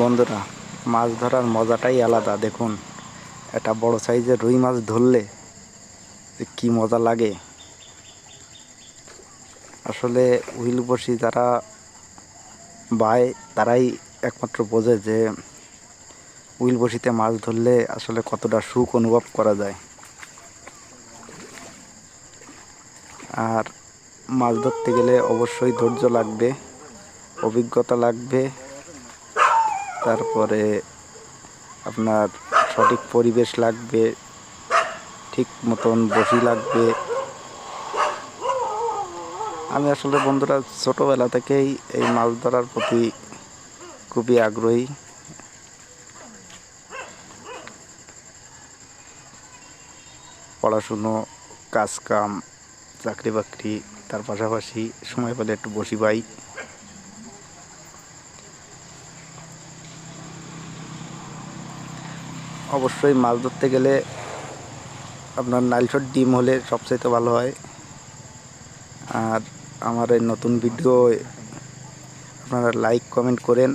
বন্ধুরা, মাছ ধরার মজাটাই আলাদা, দেখুন। একটা বড় সাইজের রুই মাছ ধরলে কি মজা লাগে। আসলে হুইল বসি যারা বায়, তারাই একমাত্র বোঝে যে হুইল বসিতে মাছ ধরলে আসলে কতটা সুখ অনুভব করা যায়। আর মাছ ধরতে গেলে অবশ্যই ধৈর্য লাগবে, অভিজ্ঞতা লাগবে তারপরে আপনার সঠিক পরিবেশ লাগবে, ঠিক মতন বসি লাগবে। আমি আসলে বন্ধুরা ছোটোবেলা থেকেই এই মাছ ধরার প্রতি খুবই আগ্রহী। পড়াশুনো কাজ কাম চাকরি বাকরি তার পাশাপাশি সময় পেলে একটু বসি পাই। অবশ্যই মাছ ধরতে গেলে আপনার নাইলশট ডিম হলে সবচাইতে ভালো হয়। আর আমার এই নতুন ভিডিও আপনারা লাইক কমেন্ট করেন।